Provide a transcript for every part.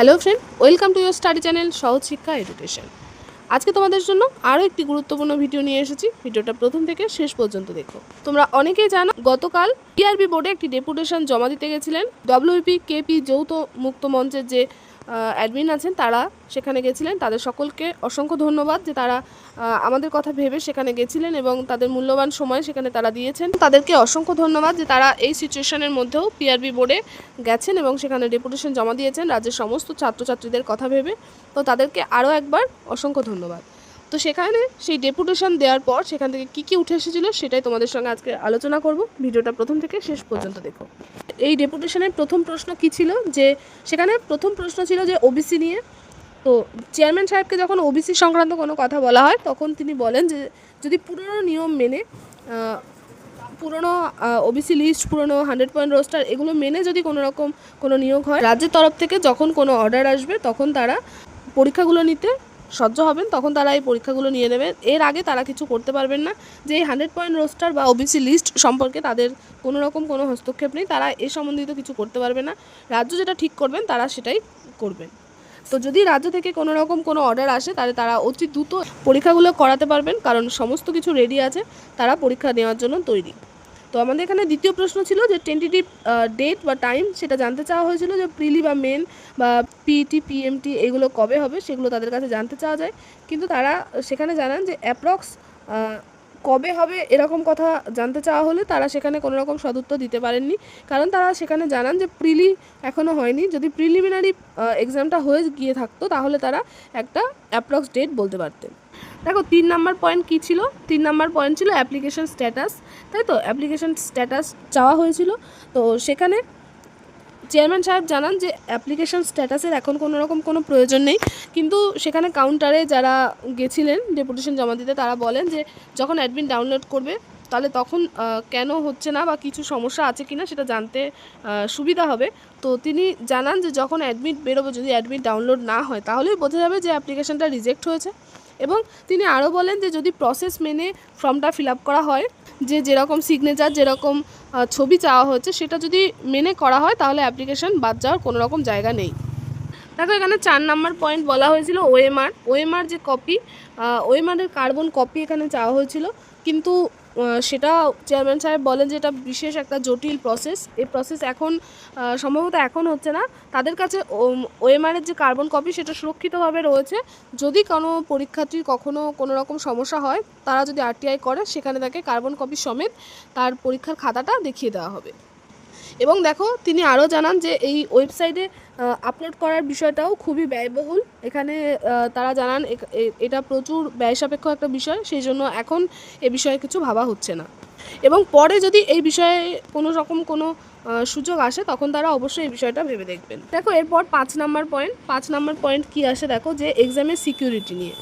Hello friend, welcome to your study channel সহজ শিক্ষা education. আজকে তোমাদের জন্য আরও একটি গুরুত্বপূর্ণ ভিডিও নিয়ে এসেছি। ভিডিওটা প্রথম থেকে শেষ পর্যন্ত দেখো। তোমরা অনেকেই জানো, গতকাল টিআরবি বোর্ডে একটি ডেপুটেশন জমা দিতে গেছিলেন ডব্লিউপি কেপি যৌথ মুক্ত মঞ্চের যে অ্যাডমিন আছেন, তারা সেখানে গেছিলেন। তাদের সকলকে অসংখ্য ধন্যবাদ যে তারা আমাদের কথা ভেবে সেখানে গেছিলেন এবং তাদের মূল্যবান সময় সেখানে তারা দিয়েছেন। তাদেরকে অসংখ্য ধন্যবাদ যে তারা এই সিচুয়েশনের মধ্যেও পিআরবি বোর্ডে গেছেন এবং সেখানে ডেপুটেশন জমা দিয়েছেন রাজ্যের সমস্ত ছাত্রছাত্রীদের কথা ভেবে। তো তাদেরকে আরও একবার অসংখ্য ধন্যবাদ। তো সেখানে সেই ডেপুটেশন দেওয়ার পর সেখান থেকে কী কী উঠে এসেছিল সেটাই তোমাদের সঙ্গে আজকে আলোচনা করব। ভিডিওটা প্রথম থেকে শেষ পর্যন্ত দেখো। এই ডেপুটেশনের প্রথম প্রশ্ন কী ছিল? যে সেখানে প্রথম প্রশ্ন ছিল যে ওবিসি নিয়ে। তো চেয়ারম্যান সাহেবকে যখন ওবিসি সংক্রান্ত কোনো কথা বলা হয়, তখন তিনি বলেন যে যদি পুরনো নিয়ম মেনে পুরনো ওবিসি লিস্ট পুরনো হান্ড্রেড পয়েন্ট রোস্টার এগুলো মেনে যদি কোনো রকম কোনো নিয়োগ হয়, রাজ্যের তরফ থেকে যখন কোনো অর্ডার আসবে, তখন তারা পরীক্ষাগুলো নিতে সহ্য হবেন, তখন তারা এই পরীক্ষাগুলো নিয়ে নেবেন এর আগে তারা কিছু করতে পারবেন না। যে এই হান্ড্রেড পয়েন্ট রোস্টার বা ওবিসি লিস্ট সম্পর্কে তাদের কোনো রকম কোনো হস্তক্ষেপ নেই, তারা এ সম্বন্ধিত কিছু করতে পারবে না। রাজ্য যেটা ঠিক করবেন, তারা সেটাই করবেন। তো যদি রাজ্য থেকে কোনো রকম কোনো অর্ডার আসে, তাহলে তারা অতি দ্রুত পরীক্ষাগুলো করাতে পারবেন, কারণ সমস্ত কিছু রেডি আছে, তারা পরীক্ষা নেওয়ার জন্য তৈরি। তো আমাদের এখানে দ্বিতীয় প্রশ্ন ছিল যে টেন্টেটিভ ডেট বা টাইম সেটা জানতে চাওয়া হয়েছিল যে প্রিলি বা মেন বা পিটি পিএমটি এগুলো কবে হবে সেগুলো তাদের কাছে জানতে চাওয়া যায়। কিন্তু তারা সেখানে জানান যে অ্যাপ্রক্স কবে হবে এরকম কথা জানতে চাওয়া হলে তারা সেখানে কোনো রকম সদুত্তর দিতে পারেননি। কারণ তারা সেখানে জানান যে প্রিলি এখনও হয়নি। যদি প্রিলিমিনারি এক্সামটা হয়ে গিয়ে থাকতো তাহলে তারা একটা অ্যাপ্রক্স ডেট বলতে পারতেন। দেখো, তিন নাম্বার পয়েন্ট কী ছিল? তিন নাম্বার পয়েন্ট ছিল অ্যাপ্লিকেশন স্ট্যাটাস তাই তো? অ্যাপ্লিকেশন স্ট্যাটাস চাওয়া হয়েছিল। তো সেখানে চেয়ারম্যান সাহেব জানান যে অ্যাপ্লিকেশন স্ট্যাটাসের এখন কোনো রকম কোনো প্রয়োজন নেই। কিন্তু সেখানে কাউন্টারে যারা গেছিলেন ডেপুটেশন জমা দিতে, তারা বলেন যে যখন অ্যাডমিন ডাউনলোড করবে, তাহলে তখন কেন হচ্ছে না বা কিছু সমস্যা আছে কি না সেটা জানতে সুবিধা হবে। তো তিনি জানান যে যখন অ্যাডমিট বেরোবে, যদি অ্যাডমিট ডাউনলোড না হয়, তাহলেই বোঝা যাবে যে অ্যাপ্লিকেশনটা রিজেক্ট হয়েছে। এবং তিনি আরও বলেন যে যদি প্রসেস মেনে ফর্মটা ফিল আপ করা হয় যে যেরকম সিগনেচার যেরকম ছবি চাওয়া হচ্ছে, সেটা যদি মেনে করা হয়, তাহলে অ্যাপ্লিকেশন বাদ যাওয়ার কোনো রকম জায়গা নেই। দেখো, এখানে চার নাম্বার পয়েন্ট বলা হয়েছিল ওএমআর ওএমআর যে কপি ওএমআরের কার্বন কপি এখানে চাওয়া হয়েছিল। কিন্তু সেটা চেয়ারম্যান সাহেব বলেন যে এটা বিশেষ একটা জটিল প্রসেস এই প্রসেস এখন সম্ভবত এখন হচ্ছে না। তাদের কাছে ওএমআরের যে কার্বন কপি সেটা সুরক্ষিতভাবে রয়েছে। যদি কোনো পরীক্ষার্থীর কখনো কোনো রকম সমস্যা হয়, তারা যদি আরটিআই করে, সেখানে তাকে কার্বন কপি সমেত তার পরীক্ষার খাতাটা দেখিয়ে দেওয়া হবে। এবং দেখো, তিনি আরও জানান যে এই ওয়েবসাইটে আপলোড করার বিষয়টাও খুবই ব্যয়বহুল। এখানে তারা জানান এটা প্রচুর ব্যয় সাপেক্ষ একটা বিষয়, সেই জন্য এখন এ বিষয়ে কিছু ভাবা হচ্ছে না। এবং পরে যদি এই বিষয়ে কোনো রকম কোনো সুযোগ আসে, তখন তারা অবশ্যই এই বিষয়টা ভেবে দেখবেন। দেখো, এরপর পাঁচ নাম্বার পয়েন্ট পাঁচ নাম্বার পয়েন্ট কী আসে দেখো, যে এক্সামের সিকিউরিটি নিয়ে।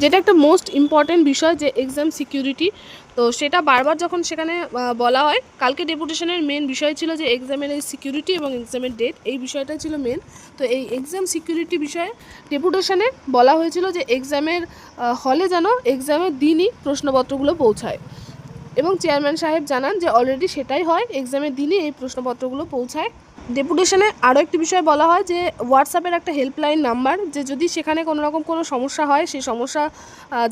যেটা একটা মোস্ট ইম্পর্ট্যান্ট বিষয় যে এক্সাম সিকিউরিটি তো সেটা বারবার যখন সেখানে বলা হয়, কালকে ডেপুটেশনের মেন বিষয় ছিল যে এক্সামের এই সিকিউরিটি এবং এক্সামের ডেট এই বিষয়টা ছিল মেন তো এই এক্সাম সিকিউরিটি বিষয়ে ডেপুটেশনে বলা হয়েছিল যে এক্সামের হলে যেন এক্সামের দিনই প্রশ্নপত্রগুলো পৌঁছায়। এবং চেয়ারম্যান সাহেব জানান যে অলরেডি সেটাই হয় এক্সামের দিনই এই প্রশ্নপত্রগুলো পৌঁছায়। ডেপুটেশনে আরও একটি বিষয় বলা হয় যে হোয়াটসঅ্যাপের একটা হেল্পলাইন নাম্বার যে যদি সেখানে কোনো রকম কোনো সমস্যা হয়, সেই সমস্যা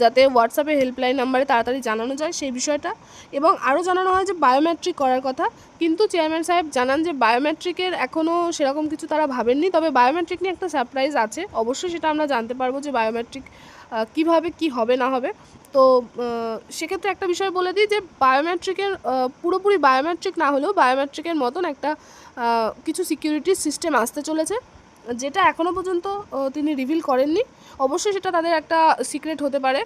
যাতে হোয়াটসঅ্যাপের হেল্পলাইন নাম্বারে তাড়াতাড়ি জানানো যায়, সেই বিষয়টা। এবং আরও জানানো হয় যে বায়োমেট্রিক করার কথা কিন্তু চেয়ারম্যান সাহেব জানান যে বায়োমেট্রিকের এখনও সেরকম কিছু তারা ভাবেননি, তবে বায়োমেট্রিক নিয়ে একটা সারপ্রাইজ আছে। অবশ্যই সেটা আমরা জানতে পারব যে বায়োমেট্রিক কীভাবে, কি হবে, না হবে। তো সেক্ষেত্রে একটা বিষয় বলে দিই যে বায়োমেট্রিকের পুরোপুরি বায়োমেট্রিক না হলেও বায়োমেট্রিকের মতন একটা কিছু সিকিউরিটি সিস্টেম আসতে চলেছে, যেটা এখনও পর্যন্ত তিনি রিভিল করেননি। অবশ্যই সেটা তাদের একটা সিক্রেট হতে পারে।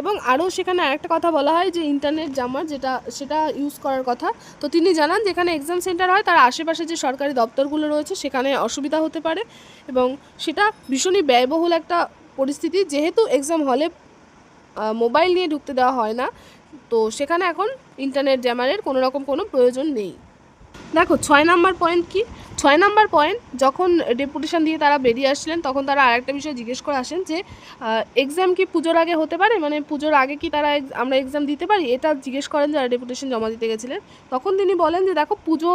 এবং আরও সেখানে আরেকটা কথা বলা হয় যে ইন্টারনেট জামার যেটা, সেটা ইউজ করার কথা। তো তিনি জানান যেখানে এক্সাম সেন্টার হয়, তার আশেপাশে যে সরকারি দপ্তরগুলো রয়েছে, সেখানে অসুবিধা হতে পারে এবং সেটা ভীষণই ব্যয়বহুল একটা পরিস্থিতি। যেহেতু এক্সাম হলে মোবাইল নিয়ে ঢুকতে দেওয়া হয় না, তো সেখানে এখন ইন্টারনেট জ্যামারের কোনো রকম কোনো প্রয়োজন নেই। দেখো, ছয় নাম্বার পয়েন্ট কি? ছয় নাম্বার পয়েন্ট যখন ডেপুটেশন দিয়ে তারা বেরিয়ে আসছিলেন তখন তারা আরেকটা বিষয় জিজ্ঞেস করে আসেন যে এক্সাম কি পুজোর আগে হতে পারে? মানে পুজোর আগে কি তারা আমরা এক্সাম দিতে পারি? এটা জিজ্ঞেস করেন যারা ডেপুটেশন জমা দিতে গেছিলেন। তখন তিনি বলেন যে, দেখো, পুজো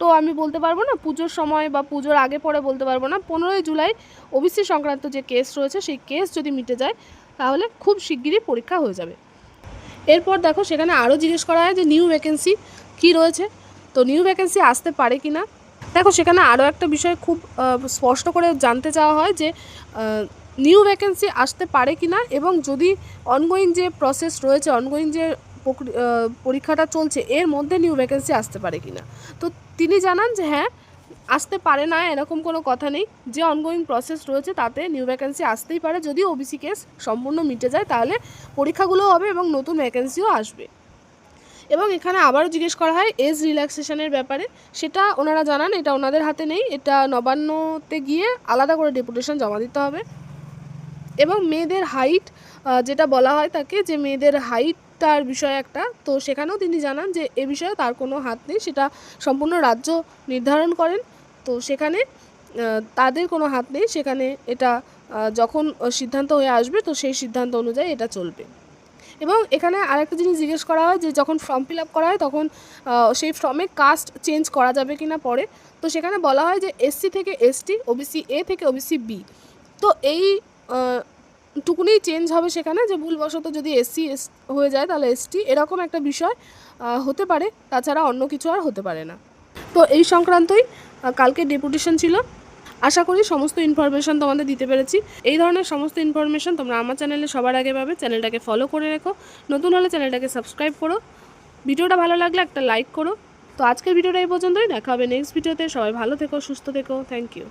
তো আমি বলতে পারব না, পুজোর সময় বা পুজোর আগে পরে বলতে পারব না। পনেরোই জুলাই ওবিসি সংক্রান্ত যে কেস রয়েছে, সেই কেস যদি মিটে যায়, তাহলে খুব শিগগিরই পরীক্ষা হয়ে যাবে। এরপর দেখো, সেখানে আরও জিজ্ঞেস করা হয় যে নিউ ভ্যাকেন্সি কী রয়েছে? তো নিউ ভ্যাকেন্সি আসতে পারে কি না দেখো, সেখানে আরও একটা বিষয় খুব স্পষ্ট করে জানতে চাওয়া হয় যে নিউ ভ্যাকেন্সি আসতে পারে কি না এবং যদি অনগোয়িং যে প্রসেস রয়েছে অনগোয়িং যে পরীক্ষাটা চলছে, এর মধ্যে নিউ ভ্যাকেন্সি আসতে পারে কি না তো তিনি জানান যে হ্যাঁ আসতে পারে না, এরকম কোনো কথা নেই। যে অনগোয়িং প্রসেস রয়েছে, তাতে নিউ ভ্যাকেন্সি আসতেই পারে। যদি ওবিসি কেস সম্পূর্ণ মিটে যায়, তাহলে পরীক্ষাগুলোও হবে এবং নতুন ভ্যাকেন্সিও আসবে। এবং এখানে আবারও জিজ্ঞেস করা হয় এজ রিল্যাক্সেশনের ব্যাপারে? সেটা ওনারা জানান, এটা ওনাদের হাতে নেই, এটা নবান্নতে গিয়ে আলাদা করে ডেপুটেশন জমা দিতে হবে। এবং মেয়েদের হাইট যেটা বলা হয় তাকে, যে মেয়েদের হাইটটার বিষয় একটা, তো সেখানেও তিনি জানান যে এ বিষয়ে তার কোনো হাত নেই, সেটা সম্পূর্ণ রাজ্য নির্ধারণ করেন, তো সেখানে তাদের কোনো হাত নেই, সেখানে এটা যখন সিদ্ধান্ত হয়ে আসবে, তো সেই সিদ্ধান্ত অনুযায়ী এটা চলবে। এবং এখানে আরেকটা জিনিস জিজ্ঞেস করা হয় যে যখন ফর্ম ফিল আপ করা হয় তখন সেই ফর্মে কাস্ট চেঞ্জ করা যাবে কি না পরে। তো সেখানে বলা হয় যে এসসি থেকে এসটি ওবিসি এ থেকে ওবিসি বি তো এই আহ, টুকুনি চেঞ্জ হবে সেখানে যে ভুলবশত যদি এসসি এস হয়ে যায় তাহলে এসটি এরকম একটা বিষয় হতে পারে। তাছাড়া অন্য কিছু আর হতে পারে না। তো এই সংক্রান্তই কালকে ডেপুটেশন ছিল। আশা করি সমস্ত ইনফরমেশান তোমাদের দিতে পেরেছি। এই ধরনের সমস্ত ইনফরমেশান তোমরা আমার চ্যানেলে সবার আগে পাবে। চ্যানেলটাকে ফলো করে রেখো। নতুন হলে চ্যানেলটাকে সাবস্ক্রাইব করো। ভিডিওটা ভালো লাগলে একটা লাইক করো। তো আজকের ভিডিওটা এই পর্যন্তই। দেখা হবে নেক্সট ভিডিওতে সবাই ভালো থেকো, সুস্থ থেকো। Thank you